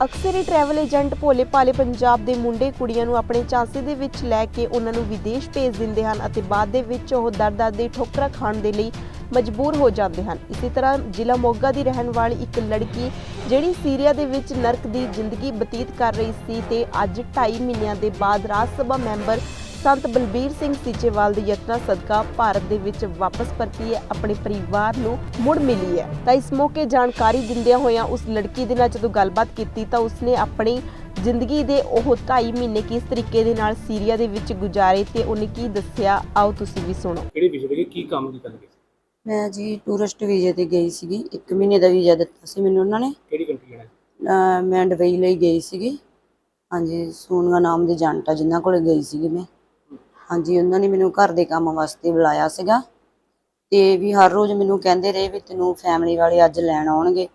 ਅਕਸਰ ਹੀ travel agent ਭੋਲੇ ਭਾਲੇ ਪੰਜਾਬ ਦੇ ਮੁੰਡੇ ਕੁੜੀਆਂ ਨੂੰ ਆਪਣੇ ਚਾਂਸੇ ਦੇ ਵਿੱਚ ਲੈ ਕੇ ਉਹਨਾਂ ਨੂੰ ਵਿਦੇਸ਼ ਭੇਜ ਦਿੰਦੇ ਹਨ ਅਤੇ ਬਾਅਦ ਦੇ ਵਿੱਚ ਉਹ ਦਰ-ਦਰ ਦੇ ਠੋਕਰਾਂ ਖਾਣ ਦੇ ਲਈ ਮਜਬੂਰ ਹੋ ਜਾਂਦੇ ਹਨ। ਇਸੇ ਤਰ੍ਹਾਂ ਜ਼ਿਲ੍ਹਾ ਮੋਗਾ ਦੀ ਰਹਿਣ ਵਾਲੀ ਇੱਕ ਲੜਕੀ ਜਿਹੜੀ ਸੀਰੀਆ ਦੇ ਵਿੱਚ ਨਰਕ ਦੀ ਜ਼ਿੰਦਗੀ ਬਤੀਤ ਕਰ ਰਹੀ ਸੀ ਤੇ ਅੱਜ 2.5 ਮਹੀਨਿਆਂ ਦੇ ਬਾਅਦ ਰਾਜ ਸਭਾ ਮੈਂਬਰ ਸੰਤ ਬਲਬੀਰ ਸਿੰਘ ਸੀਚੇਵਾਲ ਦੇ ਯਤਨਾਂ ਸਦਕਾ ਭਾਰਤ ਦੇ ਵਿੱਚ ਵਾਪਸ ਪਰਤੀ ਹੈ ਆਪਣੇ ਪਰਿਵਾਰ ਨੂੰ ਮੁੜ ਮਿਲੀ ਹੈ ਤਾਂ ਇਸ ਮੌਕੇ ਜਾਣਕਾਰੀ ਦਿੰਦਿਆਂ ਹੋਇਆਂ ਉਸ ਲੜਕੀ ਦੇ ਨਾਲ ਜਦੋਂ ਗੱਲਬਾਤ ਕੀਤੀ ਤਾਂ ਉਸਨੇ ਆਪਣੀ ਜ਼ਿੰਦਗੀ ਦੇ ਉਹ 2.5 ਮਹੀਨੇ ਕਿਸ ਤਰੀਕੇ ਦੇ ਨਾਲ ਸੀਰੀਆ ਦੇ ਵਿੱਚ ਗੁਜ਼ਾਰੇ ਤੇ ਉਹਨੇ ਕੀ ਦੱਸਿਆ ਆਓ ਤੁਸੀਂ ਵੀ ਸੁਣੋ। ਕਿਹੜੇ ਵਿਸ਼ੇ ਦੇ ਕੀ ਕੰਮ ਕੀਤਾ? ਲੱਗੇ ਮੈਂ ਜੀ ਟੂਰਿਸਟ ਵੀਜ਼ੇ ਤੇ ਗਈ ਸੀਗੀ। 1 ਮਹੀਨੇ ਦਾ ਵੀਜ਼ਾ ਦਿੱਤਾ ਸੀ ਮੈਨੂੰ ਉਹਨਾਂ ਨੇ। ਕਿਹੜੀ ਕੰਟਰੀ ਜਾਣਾ ਮੈਂ ਦੁਬਈ ਲਈ ਗਈ ਸੀਗੀ। ਹਾਂਜੀ ਸੋਨੀਆ ਨਾਮ ਦੀ ਏਜੰਟ ਆ ਜਿਨ੍ਹਾਂ ਕੋਲੇ ਗਈ ਸੀਗੀ ਮੈਂ। ਹਾਂਜੀ, ਉਹਨਾਂ ਨੇ ਮੈਨੂੰ ਘਰ ਦੇ ਕੰਮ ਵਾਸਤੇ ਬੁਲਾਇਆ ਸੀਗਾ ਤੇ ਵੀ ਹਰ ਰੋਜ਼ ਮੈਨੂੰ ਕਹਿੰਦੇ ਰਹੇ ਵੀ ਤੈਨੂੰ ਫੈਮਿਲੀ ਵਾਲੇ ਅੱਜ ਲੈਣ ਆਉਣਗੇ।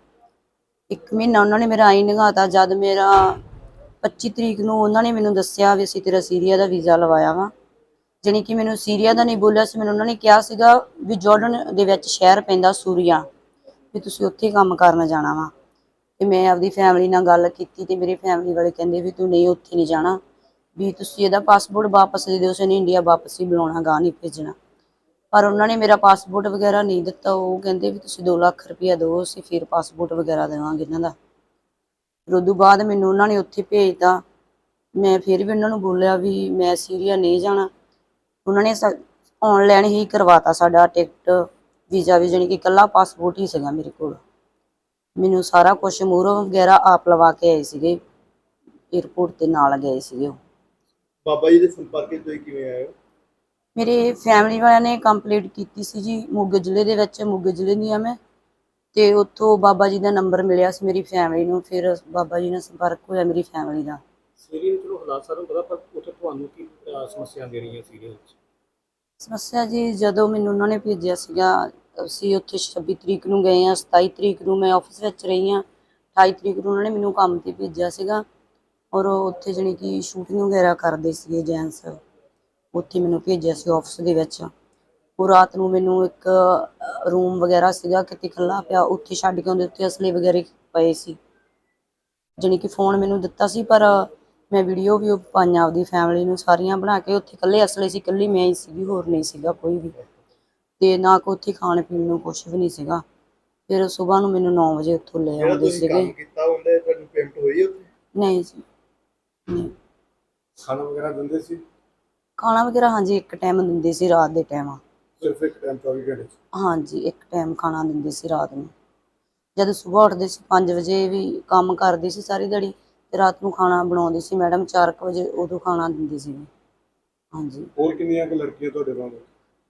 ਇੱਕ ਮਹੀਨਾ ਉਹਨਾਂ ਨੇ ਮੇਰਾ ਆਈ ਨਿਗਾਤਾ ਜਦ ਮੇਰਾ 25 ਤਰੀਕ ਨੂੰ ਉਹਨਾਂ ਨੇ ਮੈਨੂੰ ਦੱਸਿਆ ਵੀ ਅਸੀਂ ਤੇਰਾ ਸੀਰੀਆ ਦਾ ਵੀਜ਼ਾ ਲਵਾਇਆ ਵਾ। ਜਾਣੀ ਕਿ ਮੈਨੂੰ ਸੀਰੀਆ ਦਾ ਨਹੀਂ ਬੋਲਿਆ ਸੀ, ਮੈਨੂੰ ਉਹਨਾਂ ਨੇ ਕਿਹਾ ਸੀਗਾ ਵੀ ਜਾਰਡਨ ਦੇ ਵਿੱਚ ਸ਼ਹਿਰ ਪੈਂਦਾ ਸੂਰੀਆ, ਵੀ ਤੁਸੀਂ ਉੱਥੇ ਕੰਮ ਕਰਨ ਜਾਣਾ ਵਾ। ਤੇ ਮੈਂ ਆਪਦੀ ਫੈਮਿਲੀ ਨਾਲ ਗੱਲ ਕੀਤੀ ਤੇ ਮੇਰੇ ਫੈਮਿਲੀ ਵਾਲੇ ਕਹਿੰਦੇ ਵੀ ਤੂੰ ਨਹੀਂ, ਉੱਥੇ ਨਹੀਂ ਜਾਣਾ। ਵੀ ਤੁਸੀਂ ਇਹਦਾ ਪਾਸਪੋਰਟ ਵਾਪਸ ਦੇ ਦਿਓ ਉਸਨੇ ਇੰਡੀਆ ਵਾਪਸ ਹੀ ਬੁਲਾਉਣਾ ਗਾ ਨਹੀਂ ਭੇਜਣਾ। ਪਰ ਉਹਨਾਂ ਨੇ ਮੇਰਾ ਪਾਸਪੋਰਟ ਵਗੈਰਾ ਨਹੀਂ ਦਿੱਤਾ, ਉਹ ਕਹਿੰਦੇ ਵੀ ਤੁਸੀਂ 2 ਲੱਖ ਰੁਪਇਆ ਦਿਓ, ਅਸੀਂ ਫਿਰ ਪਾਸਪੋਰਟ ਵਗੈਰਾ ਦੇਵਾਂਗੇ ਇਹਨਾਂ ਦਾ। ਫਿਰ ਉਦੋਂ ਬਾਅਦ ਮੈਨੂੰ ਉਹਨਾਂ ਨੇ ਉੱਥੇ ਭੇਜਤਾ। ਮੈਂ ਫਿਰ ਵੀ ਉਹਨਾਂ ਨੂੰ ਬੋਲਿਆ ਵੀ ਮੈਂ ਸੀਰੀਆ ਨਹੀਂ ਜਾਣਾ। ਉਹਨਾਂ ਨੇ ਆਨਲਾਈਨ ਹੀ ਕਰਵਾਤਾ ਸਾਡਾ ਟਿਕਟ ਵੀਜ਼ਾ ਵੀ, ਜਾਣੀ ਕਿ ਇਕੱਲਾ ਪਾਸਪੋਰਟ ਹੀ ਸੀਗਾ ਮੇਰੇ ਕੋਲ। ਮੈਨੂੰ ਸਾਰਾ ਕੁਝ ਮੂਹਰੋਂ ਵਗੈਰਾ ਆਪ ਲਵਾ ਕੇ ਆਏ ਸੀਗੇ 에어ਪੋਰਟ ਤੇ ਨਾਲ ਗਏ ਸੀਗੇ ਉਹ। ਬਾਬਾ ਜੀ ਦੇ ਸੰਪਰਕ ਵਿੱਚ ਤੁਸੀਂ ਕਿਵੇਂ ਆਏ ਹੋ? ਮੇਰੇ ਫੈਮਿਲੀ ਵਾਲਿਆਂ ਨੇ ਕੰਪਲੀਟ ਕੀਤੀ ਸੀ ਜੀ ਮੋਗੇ ਜ਼ਿਲ੍ਹੇ ਦੇ ਵਿੱਚ ਮੋਗੇ ਜ਼ਿਲ੍ਹੇ ਦੀ ਆ ਮੈਂ। ਤੇ ਉੱਥੋਂ ਬਾਬਾ ਜੀ ਦਾ ਨੰਬਰ ਮਿਲਿਆ ਸੀ ਮੇਰੀ ਫੈਮਿਲੀ ਨੂੰ ਫਿਰ ਬਾਬਾ ਜੀ ਨਾਲ ਸੰਪਰਕ ਹੋਇਆ ਮੇਰੀ ਫੈਮਿਲੀ ਦਾ। ਸੀਰੀਆ ਦੇ ਚਲੋ ਹਾਲਾਤ ਸਾਰਿਆਂ ਨੂੰ ਪਤਾ ਪਰ ਉੱਥੇ ਤੁਹਾਨੂੰ ਕੀ ਸਮੱਸਿਆ ਦੇ ਰਹੀਆਂ ਸੀਰੀਆ ਵਿੱਚ? ਸਮੱਸਿਆ ਜੀ ਜਦੋਂ ਮੈਨੂੰ ਉਹਨਾਂ ਨੇ ਭੇਜਿਆ ਸੀਗਾ ਅਸੀਂ ਉੱਥੇ 26 ਤਰੀਕ ਨੂੰ ਗਏ ਆ 27 ਤਰੀਕ ਨੂੰ ਮੈਂ ਆਫਿਸ ਵਿੱਚ ਰਹੀ ਆ 28 ਤਰੀਕ ਨੂੰ ਉਹਨਾਂ ਨੇ ਮੈਨੂੰ ਕੰਮ ਤੇ ਭੇਜਿਆ ਸੀਗਾ। ਔਰ ਉੱਥੇ ਜਾਣੀ ਕਿ ਸ਼ੂਟਿੰਗ ਵਗੈਰਾ ਕਰਦੇ ਸੀਗੇ ਜੈਂਸ ਉੱਥੇ ਮੈਨੂੰ ਭੇਜਿਆ ਸੀ ਆਫਿਸ ਦੇ ਵਿੱਚ। ਉਹ ਰਾਤ ਨੂੰ ਮੈਨੂੰ ਇੱਕ ਰੂਮ ਵਗੈਰਾ ਸੀਗਾ ਕਿਤੇ ਇਕੱਲਾ ਪਿਆ ਉੱਥੇ ਛੱਡ ਕੇ ਆਉਂਦੇ ਉੱਥੇ ਅਸਲੇ ਵਗੈਰੇ ਪਏ ਸੀ। ਜਾਣੀ ਕਿ ਫੋਨ ਮੈਨੂੰ ਦਿੱਤਾ ਸੀ ਪਰ ਮੈਂ ਵੀਡੀਓ ਵੀ ਪਾਈਆਂ ਆਪਦੀ ਫੈਮਿਲੀ ਨੂੰ ਸਾਰੀਆਂ ਬਣਾ ਕੇ ਉੱਥੇ ਇਕੱਲੇ ਅਸਲੇ ਸੀ ਇਕੱਲੀ ਮੈਂ ਹੀ ਸੀਗੀ ਹੋਰ ਨਹੀਂ ਸੀਗਾ ਕੋਈ ਵੀ। ਤੇ ਨਾ ਕੋ ਉੱਥੇ ਖਾਣ ਪੀਣ ਨੂੰ ਕੁਝ ਵੀ ਨਹੀਂ ਸੀਗਾ। ਫਿਰ ਸਵੇਰ ਨੂੰ ਮੈਨੂੰ 9 ਵਜੇ ਉੱਥੋਂ ਲੈ ਆਉਂਦੇ ਸੀਗੇ ਕੰਮ ਕੀਤਾ ਉਹਦੇ ਤੁਹਾਨੂੰ ਪੇਮੈਂਟ ਹੋਈ ਉੱਥੇ? ਨਹੀਂ ਜੀ। ਖਾਣਾ ਵਗੈਰਾ ਦਿੰਦੇ ਸੀ? ਖਾਣਾ ਵਗੈਰਾ ਹਾਂਜੀ ਇੱਕ ਟਾਈਮ ਦਿੰਦੇ ਸੀ ਰਾਤ ਦੇ ਟਾਈਮ ਸਿਰਫ ਇੱਕ ਟਾਈਮ 24 ਘੰਟੇ 'ਚ? ਹਾਂਜੀ ਇੱਕ ਟਾਈਮ ਖਾਣਾ ਦਿੰਦੇ ਸੀ ਰਾਤ ਨੂੰ। ਜਦ ਸਵੇਰ ਉੱਠਦੇ ਸੀ 5 ਵਜੇ ਵੀ ਕੰਮ ਕਰਦੀ ਸੀ ਸਾਰੀ ਦਿਹਾੜੀ ਤੇ ਰਾਤ ਨੂੰ ਖਾਣਾ ਬਣਾਉਂਦੀ ਸੀ ਮੈਡਮ 4 ਵਜੇ ਉਦੋਂ ਖਾਣਾ ਦਿੰਦੀ ਸੀ। ਹਾਂਜੀ। ਹੋਰ ਕਿੰਨੀਆਂ ਕੁ ਲੜਕੀਆਂ ਤੁਹਾਡੇ ਨਾਲ?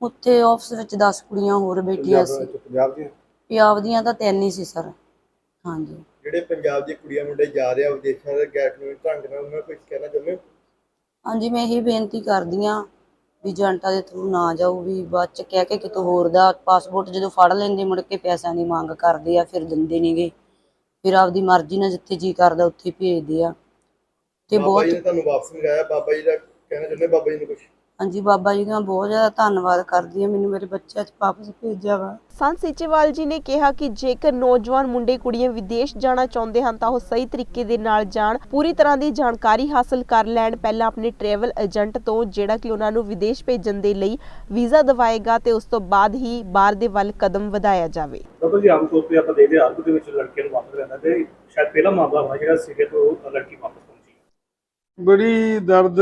ਉੱਥੇ ਆਫਿਸ ਵਿੱਚ 10 ਕੁੜੀਆਂ ਹੋਰ ਬੈਠੀਆਂ ਸੀ। ਪੰਜਾਬ ਦੀਆਂ? ਪੰਜਾਬ ਦੀਆਂ ਤਾਂ ਤਿੰਨ ਹੀ ਸੀ ਸਰ। ਹਾਂਜੀ। ਜਿਹੜੇ ਪੰਜਾਬ ਦੀ ਕੁੜੀਆਂ ਮੁੰਡੇ ਜਾ ਰਹੇ ਆ ਵਿਦੇਸ਼ਾਂ ਦੇ ਗੈਰ ਕਾਨੂੰਨੀ ਢੰਗ ਨਾਲ ਉਹਨਾਂ ਨੂੰ ਕੁਝ ਕਹਿਣਾ ਚਾਹੁੰਦੇ ਹੋ? ਹਾਂਜੀ ਮੈਂ ਇਹੀ ਬੇਨਤੀ ਕਰਦੀ ਆ ਵੀ ਏਜੰਟਾਂ ਦੇ ਥਰੂ ਨਾ ਜਾਓ ਵੀ ਬਾਅਦ ਚ ਕਹਿ ਕੇ ਕਿਤੋਂ ਹੋਰ ਦਾ ਪਾਸਪੋਰਟ ਜਦੋਂ ਫੜ ਲੈਂਦੇ ਮੁੜ ਕੇ ਪੈਸਿਆਂ ਦੀ ਮੰਗ ਕਰਦੇ ਆ ਫਿਰ ਦਿੰਦੇ ਨਹੀਂਗੇ ਫਿਰ ਆਪਦੀ ਮਰਜ਼ੀ ਨਾਲ ਜਿੱਥੇ ਜੀ ਕਰਦਾ ਉੱਥੇ ਭੇਜਦੇ ਆ। ਤੇ ਬਾਬਾ ਬਹੁਤ ਜੀ ਨੇ ਤੁਹਾਨੂੰ ਵਾਪਸ ਮੰਗਾਇਆ ਬਾਬਾ ਜੀ ਦਾ ਕਹਿਣਾ ਚਾਹੁੰਦੇ ਬਾਬਾ ਜੀ ਨੂੰ ਕੁਝ ਹਾਂਜੀ ਬਾਬਾ ਜੀ ਦਾ ਬਹੁਤ ਜ਼ਿਆਦਾ ਧੰਨਵਾਦ ਕਰਦੀ ਆ ਮੈਨੂੰ ਮੇਰੇ ਬੱਚਿਆਂ ਚ ਵਾਪਸ ਭੇਜਿਆ ਵਾ। ਸੰਤ ਸੀਚੇਵਾਲ ਜੀ ਨੇ ਕਿਹਾ ਕਿ ਜੇਕਰ ਨੌਜਵਾਨ ਮੁੰਡੇ ਕੁੜੀਆਂ ਵਿਦੇਸ਼ ਜਾਣਾ ਚਾਹੁੰਦੇ ਹਨ ਤਾਂ ਉਹ ਸਹੀ ਤਰੀਕੇ ਦੇ ਨਾਲ ਜਾਣ ਪੂਰੀ ਤਰ੍ਹਾਂ ਦੀ ਜਾਣਕਾਰੀ ਹਾਸਲ ਕਰ ਲੈਣ ਪਹਿਲਾਂ ਆਪਣੇ ਟਰੈਵਲ ਏਜੰਟ ਤੋਂ ਜਿਹੜਾ ਕਿ ਉਹਨਾਂ ਨੂੰ ਵਿਦੇਸ਼ ਭੇਜਣ ਦੇ ਲਈ ਵੀਜ਼ਾ ਦਿਵਾਏਗਾ ਤੇ ਉਸ ਤੋਂ ਬਾਅਦ ਹੀ ਬਾਹਰ ਦੇ ਵੱਲ ਕਦਮ ਵਧਾਇਆ ਜਾਵੇ। ਬਾਬਾ ਜੀ ਆਮ ਤੌਰ ਤੇ ਆਪਾਂ ਦੇਖਦੇ ਹਾਂ ਅਰਬ ਦੇ ਵਿੱਚ ਲੜਕੀਆਂ ਨੂੰ ਵਾਪਸ ਰਹਿੰਦਾ ਤੇ ਸ਼ਾਇਦ ਪਹਿਲਾ ਮਾਮਲਾ ਹੋਣਾ ਜਿਹੜਾ ਸੀਗੇ ਤੋਂ ਲੜਕੀ ਵਾਪਸ ਬੜੀ ਦਰਦ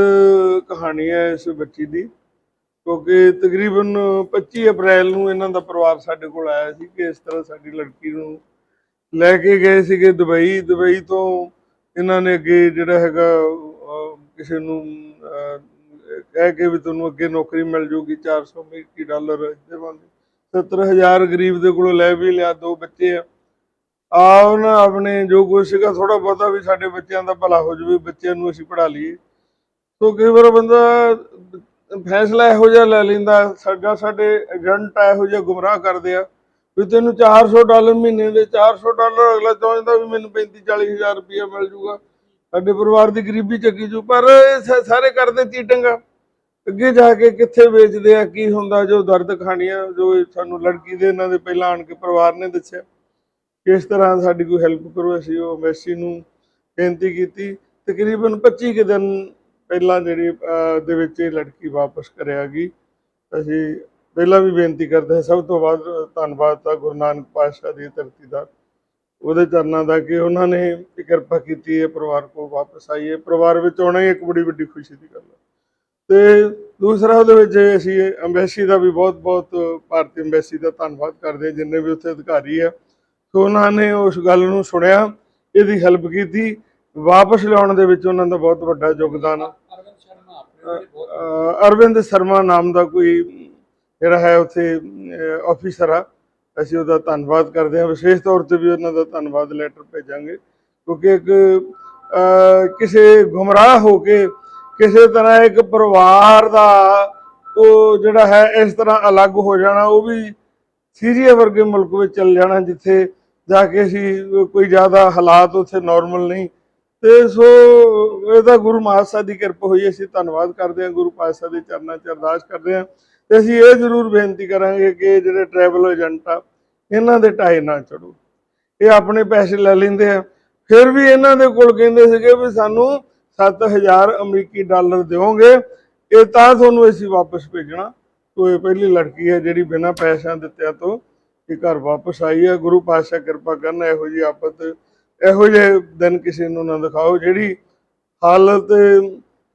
ਕਹਾਣੀ ਹੈ ਇਸ ਬੱਚੀ ਦੀ, ਕਿਉਂਕਿ ਤਕਰੀਬਨ 25 ਅਪ੍ਰੈਲ ਨੂੰ ਇਹਨਾਂ ਦਾ ਪਰਿਵਾਰ ਸਾਡੇ ਕੋਲ ਆਇਆ ਸੀ ਕਿ ਇਸ ਤਰ੍ਹਾਂ ਸਾਡੀ ਲੜਕੀ ਨੂੰ ਲੈ ਕੇ ਗਏ ਸੀਗੇ ਦੁਬਈ। ਦੁਬਈ ਤੋਂ ਇਹਨਾਂ ਨੇ ਅੱਗੇ ਜਿਹੜਾ ਹੈਗਾ ਕਿਸੇ ਨੂੰ ਕਹਿ ਕੇ ਵੀ ਤੁਹਾਨੂੰ ਅੱਗੇ ਨੌਕਰੀ ਮਿਲ ਜੂਗੀ 400 ਅਮਰੀਕੀ ਡਾਲਰ ਦੇਵਾਂਗੇ 70000 ਗਰੀਬ ਦੇ ਕੋਲੋਂ ਲੈ ਵੀ ਲਿਆ, ਦੋ ਬੱਚੇ ਆ। ਆ ਉਹਨਾਂ ਆਪਣੇ ਜੋ ਕੁਛ ਸੀਗਾ ਥੋੜਾ ਬਹੁਤਾ ਵੀ ਸਾਡੇ ਬੱਚਿਆਂ ਦਾ ਭਲਾ ਹੋ ਜਾਵੇ, ਬੱਚਿਆਂ ਨੂੰ ਅਸੀਂ ਪੜ੍ਹਾ ਲਈਏ। ਸੋ ਕਈ ਵਾਰ ਬੰਦਾ ਫੈਸਲਾ ਇਹੋ ਜਿਹਾ ਲੈ ਲੈਂਦਾ, ਸਾਡਾ, ਸਾਡੇ ਏਜੰਟ ਇਹੋ ਜਿਹਾ ਗੁੰਮਰਾਹ ਕਰਦੇ ਆ, ਵੀ ਤੈਨੂੰ 400 ਡਾਲਰ ਮਹੀਨੇ ਦੇ 400 ਡਾਲਰ ਅਗਲਾ ਚਾਹੁੰਦਾ ਵੀ ਮੈਨੂੰ 35 40 ਹਜ਼ਾਰ ਰੁਪਇਆ ਮਿਲ ਜੂਗਾ। ਸਾਡੇ ਪਰਿਵਾਰ ਦੀ ਗਰੀਬੀ ਚੱਕੀ ਜੂ, ਪਰ ਇਹ ਸ- ਸਾਰੇ ਕਰਦੇ ਚੀਟਿੰਗਾ। ਅੱਗੇ ਜਾ ਕੇ ਕਿੱਥੇ ਵੇਚਦੇ ਆ, ਕੀ ਹੁੰਦਾ, ਜੋ ਦਰਦ ਕਹਾਣੀਆਂ ਜੋ ਸਾਨੂੰ ਲੜਕੀ ਦੇ, ਇਹਨਾਂ ਦੇ ਪਹਿਲਾਂ ਆਣ ਕੇ ਪਰਿਵਾਰ ਨੇ ਦੱਸਿਆ। ਕਿਸ ਤਰ੍ਹਾਂ ਸਾਡੀ ਕੋਈ ਹੈਲਪ ਕਰੋ ਅਸੀਂ ਉਹ ਐਮਬੈਸੀ ਨੂੰ ਬੇਨਤੀ ਕੀਤੀ। ਤਕਰੀਬਨ 25 ਕੁ ਦਿਨ ਪਹਿਲਾਂ ਜਿਹੜੀ ਅਹ, ਦੇ ਵਿੱਚ ਇਹ ਲੜਕੀ ਵਾਪਸ ਕਰਿਆ ਗਈ। ਅਸੀਂ ਪਹਿਲਾਂ ਵੀ ਬੇਨਤੀ ਕਰਦੇ ਹਾਂ ਸਭ ਤੋਂ ਵੱਧ ਧੰਨਵਾਦ ਤਾਂ ਗੁਰੂ ਨਾਨਕ ਪਾਤਸ਼ਾਹ ਦੀ ਧਰਤੀ ਦਾ। ਉਹਦੇ ਚਰਨਾਂ ਦਾ ਕਿ ਉਹਨਾਂ ਨੇ ਕਿਰਪਾ ਕੀਤੀ ਹੈ ਪਰਿਵਾਰ ਕੋ ਵਾਪਸ ਆਈ ਹੈ ਪਰਿਵਾਰ ਵਿੱਚ ਆਉਣਾ ਹੀ ਇੱਕ ਬੜੀ ਵੱਡੀ ਖੁਸ਼ੀ ਦੀ ਗੱਲ ਹੈ। ਤੇ ਦੂਸਰਾ ਉਹਦੇ ਵਿੱਚ ਅਸੀਂ ਅੰਬੈਸੀ ਦਾ ਵੀ ਬਹੁਤ ਬਹੁਤ ਭਾਰਤੀ ਅੰਬੈਸੀ ਦਾ ਧੰਨਵਾਦ ਕਰਦੇ ਜਿੰਨੇ ਵੀ ਉੱਥੇ ਅਧਿਕਾਰੀ ਆ। ਸੋ ਉਹਨਾਂ ਨੇ ਉਸ ਗੱਲ ਨੂੰ ਸੁਣਿਆ, ਇਹਦੀ ਹੈਲਪ ਕੀਤੀ। ਵਾਪਸ ਲਿਆਉਣ ਦੇ ਵਿੱਚ ਉਹਨਾਂ ਦਾ ਬਹੁਤ ਵੱਡਾ ਯੋਗਦਾਨ। ਆ ਅਰਵਿੰਦ ਸ਼ਰਮਾ ਨਾਮ ਦਾ ਕੋਈ ਜਿਹੜਾ ਹੈ ਉੱਥੇ ਆਫੀਸਰ ਆ। ਅਸੀਂ ਉਹਦਾ ਧੰਨਵਾਦ ਕਰਦੇ ਹਾਂ। ਵਿਸ਼ੇਸ਼ ਤੌਰ ਤੇ ਵੀ ਉਹਨਾਂ ਦਾ ਧੰਨਵਾਦ ਲੈਟਰ ਭੇਜਾਂਗੇ। ਕਿਉਂਕਿ ਇੱਕ ਕਿਸੇ ਗੁੰਮਰਾਹ ਹੋ ਕੇ ਕਿਸੇ ਤਰ੍ਹਾਂ ਇੱਕ ਪਰਿਵਾਰ ਦਾ ਉਹ ਜਿਹੜਾ ਹੈ ਇਸ ਤਰ੍ਹਾਂ ਅਲੱਗ ਹੋ ਜਾਣਾ, ਉਹ ਵੀ ਸੀਰੀਆ ਵਰਗੇ ਮੁਲਕ ਵਿੱਚ ਚੱਲ ਜਾਣਾ, ਜਿੱਥੇ ਜਾ ਕੇ ਅਸੀਂ ਕੋਈ ਜ਼ਿਆਦਾ ਹਾਲਾਤ ਉੱਥੇ ਨਾਰਮਲ ਨਹੀਂ। ਤੇ ਸੋ ਇਹਦਾ ਗੁਰੂ ਮਹਾਰਾਜ ਦੀ ਕਿਰਪਾ ਹੋਈ, ਅਸੀਂ ਧੰਨਵਾਦ ਕਰਦੇ ਹਾਂ, ਗੁਰੂ ਪਾਤਸ਼ਾਹ ਦੇ ਚਰਨਾਂ 'ਚ ਅਰਦਾਸ ਕਰਦੇ ਹਾਂ। ਤੇ ਅਸੀਂ ਇਹ ਜ਼ਰੂਰ ਬੇਨਤੀ ਕਰਾਂਗੇ ਕਿ ਜਿਹੜੇ ਟਰੈਵਲ ਏਜੰਟ ਆ, ਇਹਨਾਂ ਦੇ ਢਾਏ ਨਾ ਚੜੋ ਇਹ ਆਪਣੇ ਪੈਸੇ ਲੈ ਲੈਂਦੇ ਆ। ਫਿਰ ਵੀ ਇਹਨਾਂ ਦੇ ਕੋਲ ਕਹਿੰਦੇ ਸੀਗੇ ਵੀ ਸਾਨੂੰ 7000 ਅਮਰੀਕੀ ਡਾਲਰ ਦਿਓਗੇ, ਇਹ ਤਾਂ ਤੁਹਾਨੂੰ ਅਸੀਂ ਵਾਪਸ ਭੇਜਣਾ। ਤੋ ਇਹ ਪਹਿਲੀ ਲੜਕੀ ਹੈ ਜਿਹੜੀ ਬਿਨਾਂ ਪੈਸਿਆਂ ਦਿੱਤਿਆਂ ਤੋਂ ਕਿ ਘਰ ਵਾਪਸ ਆਈ ਹੈ, ਗੁਰੂ ਪਾਤਸ਼ਾਹ ਕਿਰਪਾ ਕਰਨ, ਇਹੋ ਜੀ ਆਫਤ, ਇਹੋ ਜਿਹੇ ਦਿਨ ਕਿਸੇ ਨੂੰ ਨਾ ਦਿਖਾਓ, ਜਿਹੜੀ ਹਾਲਤ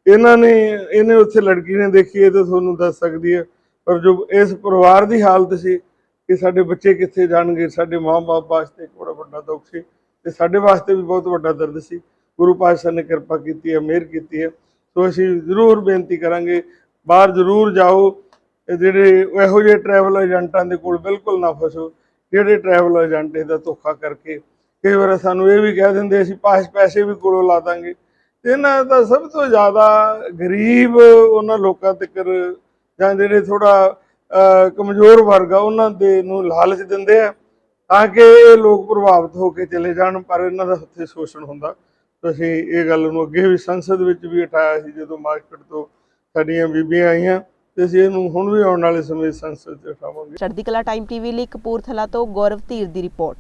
ਇਹਨਾਂ ਨੇ, ਇਹਨੇ ਉੱਥੇ ਲੜਕੀ ਨੇ ਦੇਖੀ ਹੈ ਤੇ ਤੁਹਾਨੂੰ ਦੱਸ ਸਕਦੀ ਹੈ। ਪਰ ਜੋ ਇਸ ਪਰਿਵਾਰ ਦੀ ਹਾਲਤ ਸੀ ਕਿ ਸਾਡੇ ਬੱਚੇ ਕਿੱਥੇ ਜਾਣਗੇ, ਸਾਡੇ ਮਾਂ-ਬਾਪ ਵਾਸਤੇ ਇੱਕ ਬੜਾ ਵੱਡਾ ਦੁੱਖ ਸੀ ਤੇ ਸਾਡੇ ਵਾਸਤੇ ਵੀ ਬਹੁਤ ਵੱਡਾ ਦਰਦ ਸੀ। ਗੁਰੂ ਪਾਤਸ਼ਾਹ ਨੇ ਕਿਰਪਾ ਕੀਤੀ ਹੈ, ਮਿਹਰ ਕੀਤੀ ਹੈ। ਸੋ ਅਸੀਂ ਜ਼ਰੂਰ ਬੇਨਤੀ ਕਰਾਂਗੇ, ਬਾਹਰ ਜ਼ਰੂਰ ਜਾਓ ਜਿਹੜੇ ਇਹੋ ਜਿਹੇ ਟਰੈਵਲ ਏਜੰਟਾਂ ਦੇ ਕੋਲ ਬਿਲਕੁਲ ਨਾ ਫਸੋ, ਜਿਹੜੇ ਟਰੈਵਲ ਏਜੰਟ ਇਹਦਾ ਧੋਖਾ ਕਰਕੇ, ਕਈ ਵਾਰ ਸਾਨੂੰ ਇਹ ਵੀ ਕਹਿ ਦਿੰਦੇ, ਅਸੀਂ ਪਾਸ ਪੈਸੇ ਵੀ ਕੋਲੋਂ ਲਾ ਦਾਂਗੇ। ਤੇ ਇਹਨਾਂ ਦਾ ਸਭ ਤੋਂ ਜ਼ਿਆਦਾ ਗਰੀਬ ਉਹਨਾਂ ਲੋਕਾਂ ਤੱਕ, ਜਾਂ ਜਿਹੜੇ ਥੋੜਾ ਕਮਜ਼ੋਰ ਵਰਗ ਆ, ਉਹਨਾਂ ਦੇ ਨੂੰ ਲਾਲਚ ਦਿੰਦੇ ਆ, ਤਾਂ ਕਿ ਇਹ ਲੋਕ ਪ੍ਰਭਾਵਿਤ ਹੋ ਕੇ ਚਲੇ ਜਾਣ, ਪਰ ਇਹਨਾਂ ਦਾ ਉੱਥੇ ਸ਼ੋਸ਼ਣ ਹੁੰਦਾ। ਤਾਂ ਅਸੀਂ ਇਹ ਗੱਲ ਨੂੰ ਅੱਗੇ ਵੀ ਸੰਸਦ ਵਿੱਚ ਵੀ ਉਠਾਇਆ ਸੀ, ਜਦੋਂ ਮਾਰਕੀਟ ਤੋਂ ਸਾਡੀਆਂ ਬੀਬੀਆਂ ਆਈਆਂ। ਤੇ ਅਸੀਂ ਇਹਨੂੰ ਹੁਣ ਵੀ ਆਉਣ ਵਾਲੇ ਸਮੇਂ ਸੰਸਦ 'ਚ ਉਠਾਵਾਂਗੇ। ਚੜ੍ਹਦੀ ਕਲਾ ਟਾਈਮ ਟੀਵੀ ਲਈ ਕਪੂਰਥਲਾ ਤੋਂ ਗੌਰਵ ਧੀਰ ਦੀ ਰਿਪੋਰਟ।